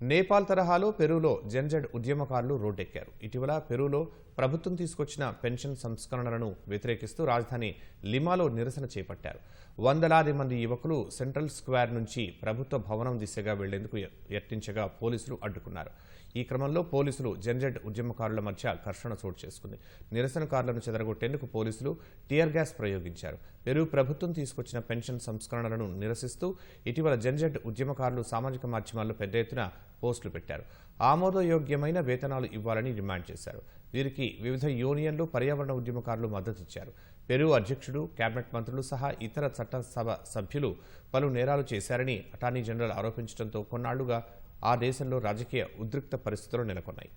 నేపాల్ తరహాలో పెరూలో జెన్జెడ్ ఉద్యమకారులు రోడ్డెక్కారు. ఇటీవల పెరూలో ప్రభుత్వం తీసుకొచ్చిన పెన్షన్ సంస్కరణలను వ్యతిరేకిస్తూ రాజధాని లిమాలో నిరసన చేపట్టారు. వందలాది మంది యువకులు సెంట్రల్ స్క్వేర్ నుంచి ప్రభుత్వ భవనం దిశగా వెళ్ళేందుకు యత్నించగా పోలీసులు అడ్డుకున్నారు. ఈ క్రమంలో పోలీసులు జెన్జెడ్ ఉద్యమకారుల మధ్య ఘర్షణ చోటు చేసుకుంది. నిరసనకారులను చెదరగొట్టేందుకు పోలీసులు టీయర్ గ్యాస్ ప్రయోగించారు. పెరు ప్రభుత్వం తీసుకొచ్చిన పెన్షన్ సంస్కరణలను నిరసిస్తూ ఇటీవల జెన్జెడ్ ఉద్యమకారులు సామాజిక మాధ్యమాల్లో పెద్ద ఎత్తున పోస్టులు పెట్టారు. ఆమోదయోగ్యమైన వేతనాలు ఇవ్వాలని డిమాండ్ చేశారు. వీరికి వివిధ యూనియన్లు పర్యావరణ ఉద్యమకారులు మద్దతిచ్చారు పెరు అధ్యక్షుడు కేబినెట్ మంత్రులు సహా ఇతర చట్టసభ సభ్యులు పలు నేరాలు చేశారని అటార్నీ జనరల్ ఆరోపించడంతో కొన్నాళ్ళుగా ఆ దేశంలో రాజకీయ ఉద్రిక్త పరిస్థితులు నెలకొన్నాయి.